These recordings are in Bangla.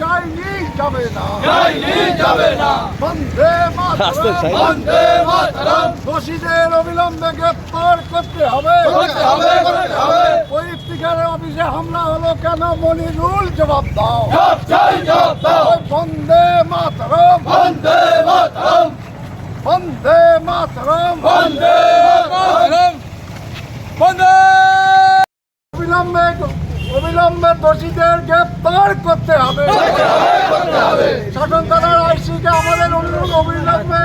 চাইনিজ যাবে না। চাইনিজ যাবে না। বন্দে মাতরম। বন্দে মাতরম। দোষীদের অবিলম্বে গ্রেপ্তার করতে হবে। করতে হবে করতে হবে। ইফতিকারের অফিসে হামলা হলো কেন মনিরুল জবাব দাও। জব চাই জব দাও। বন্দে মাতরম। বন্দে মাতরম। বন্দে মাতরম। বন্দে মাতরম। বন্দে অবিলম্বে অবিলম্বে দোষীদের গ্রেপ্তার করতে হবে। শাসন আইসিকে আমাদের অনুরোধ অবিলম্বে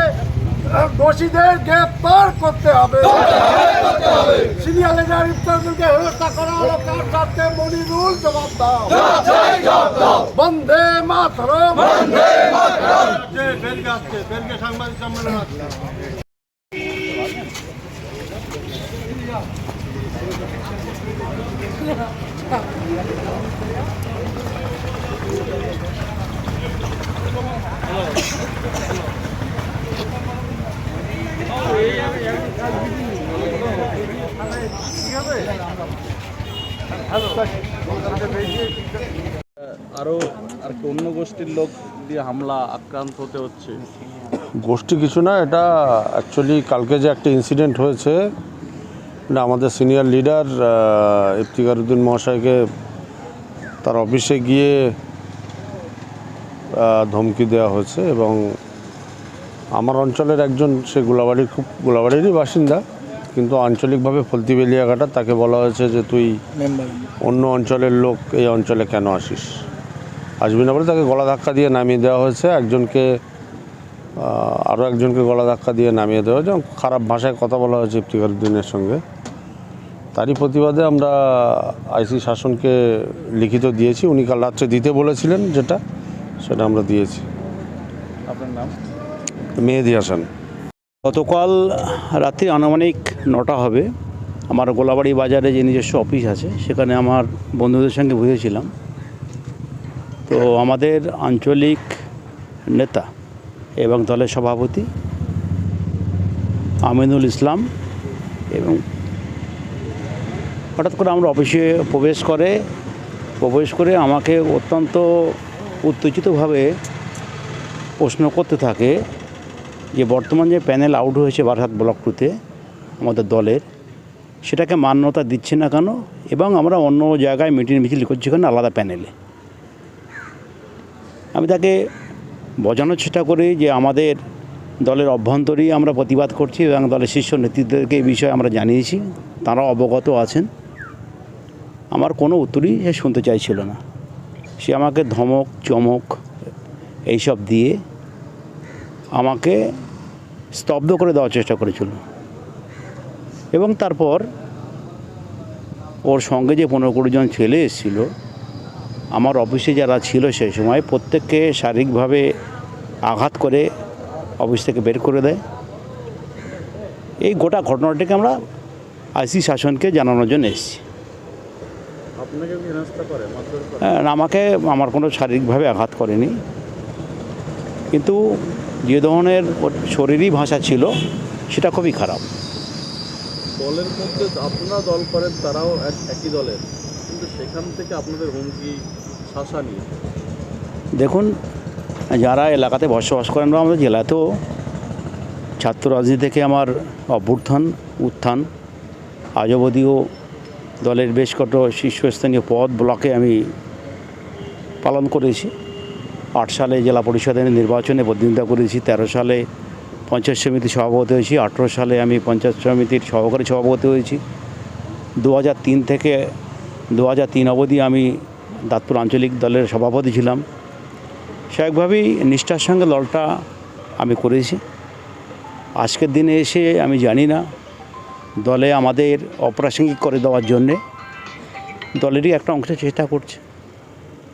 দোষীদের গ্রেপ্তার করতে হবে। সিরিয়াল লিডার ইফতারকে হেরস্তা করা হলো কার সাথে মনিরুল জবাব দাও। বন্দে মাতরম। আসছে বেলকে সাংবাদিক সম্মেলন আসছে আর কি অন্য গোষ্ঠীর লোক দিয়ে হামলা আক্রান্ত হতে হচ্ছে। গোষ্ঠী কিছু না, এটা অ্যাকচুয়ালি কালকে যে একটা ইনসিডেন্ট হয়েছে এটা আমাদের সিনিয়র লিডার ইফতিকার উদ্দিন মহাশয়কে তার অফিসে গিয়ে ধমকি দেওয়া হয়েছে এবং আমার অঞ্চলের একজন সে গোলাবাড়ির খুব গোলাবাড়িরই বাসিন্দা কিন্তু আঞ্চলিকভাবে ফলতি বেলিয়াঘাটা তাকে বলা হয়েছে যে তুই অন্য অঞ্চলের লোক এই অঞ্চলে কেন আসিস? আসবি না বলে তাকে গলা ধাক্কা দিয়ে নামিয়ে দেওয়া হয়েছে। একজনকে আরও একজনকে গলা ধাক্কা দিয়ে নামিয়ে দেওয়া হয়েছে এবং খারাপ ভাষায় কথা বলা হয়েছে ইফতিকার উদ্দিনের সঙ্গে। তারই প্রতিবাদে আমরা আইসি শাসনকে লিখিত দিয়েছি। উনি কাল রাত্রে দিতে বলেছিলেন যেটা সেটা আমরা দিয়েছি। আপনার নাম? মেহেদি হাসান। গতকাল রাত্রি আনুমানিক নটা হবে। আমার গোলাবাড়ি বাজারে যে নিজস্ব অফিস আছে সেখানে আমার বন্ধুদের সঙ্গে বুঝেছিলাম তো আমাদের আঞ্চলিক নেতা এবং দলের সভাপতি আমিনুল ইসলাম এবং হঠাৎ করে আমরা অফিসে প্রবেশ করে প্রবেশ করে আমাকে অত্যন্ত উত্তেজিতভাবে প্রশ্ন করতে থাকে যে বর্তমান যে প্যানেল আউট হয়েছে বারাসাত ব্লক টুতে, আমাদের দলের, সেটাকে মান্যতা দিচ্ছে না কেন? এবং আমরা অন্য জায়গায় মিটিং মিছিল করছি কেন? আলাদা প্যানেলে। আমি তাকে বোঝানোর চেষ্টা করি যে আমাদের দলের অভ্যন্তরেই আমরা প্রতিবাদ করছি এবং দলের শীর্ষ নেতৃত্বকে এই বিষয়ে আমরা জানিয়েছি। তারা অবগত আছেন। আমার কোনো উত্তরই সে শুনতে চাইছিল না। সে আমাকে ধমক, চমক এইসব দিয়ে আমাকে স্তব্ধ করে দেওয়ার চেষ্টা করেছিল। এবং তারপর ওর সঙ্গে যে পনেরো কুড়ি জন ছেলে এসেছিল, আমার অফিসে যারা ছিল সেই সময় প্রত্যেককে শারীরিকভাবে আঘাত করে অফিস থেকে বের করে দেয়। এই গোটা ঘটনাটিকে আমরা আইসি শাসনকে জানানোর জন্য এসেছি আপনাকে কি হেনস্থা করে মারধর করে হ্যাঁ, আমাকে আমার কোনো শারীরিকভাবে আঘাত করেনি। কিন্তু যে ধরনের শরীরই ভাষা ছিল সেটা খুবই খারাপ। দলের মধ্যে আপনারা দল করেন তারাও এক একই দলের। কিন্তু সেখান থেকে আপনাদের হুমকি শাসানি দেখুন যারা এলাকাতে বসবাস করেন বা আমাদের জেলাতেও ছাত্র রাজনীতি থেকে আমার অভ্যুত্থান উত্থান আজ অবধিও দলের বেশ কত শীর্ষস্থানীয় পদ ব্লকে আমি পালন করেছি। আট সালে জেলা পরিষদের নির্বাচনে প্রতিনিধিত্ব করেছি, তেরো সালে পঞ্চায়েত সমিতি সভাপতি হয়েছি, আঠেরো সালে আমি পঞ্চায়েত সমিতির সহকারী সভাপতি হয়েছি। দু তিন থেকে দু তিন অবধি আমি দাঁতপুর আঞ্চলিক দলের সভাপতি ছিলাম। স্বাভাবিকভাবেই নিষ্ঠার সঙ্গে দলটা আমি করেছি। আজকের দিনে এসে আমি জানি না দলে আমাদের অপ্রাসঙ্গিক করে দেওয়ার জন্যে দলেরই একটা অংশ চেষ্টা করছে।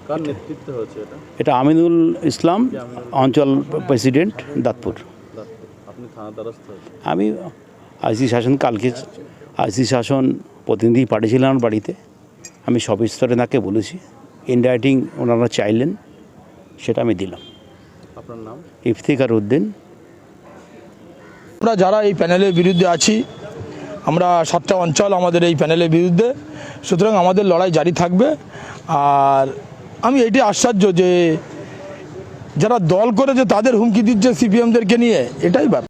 কার নেতৃত্বে হয়েছে এটা? এটা আমিনুল ইসলাম অঞ্চল প্রেসিডেন্ট দাঁতপুর। দাঁতপুর। আপনি থানা দ্বারস্থ হয়েছে আমি আইসি শাসন কালকে আইসি শাসন প্রতিনিধি পাঠিয়েছিলেন আমার বাড়িতে। আমি সব স্তরে তাকে বলেছি ইনরাইটিং ওনারা চাইলেন সেটা আমি দিলাম। আপনার নাম? ইফতিকার উদ্দিন। আমরা যারা এই প্যানেলের বিরুদ্ধে আছি আমরা সাতটা অঞ্চল আমাদের এই প্যানেলের বিরুদ্ধে। সুতরাং আমাদের লড়াই জারি থাকবে। আর আমি এটি আশ্চর্য যে, যারা দল করেছে তাদের হুমকি দিচ্ছে সিপিএমদেরকে নিয়ে, এটাই ব্যাপার।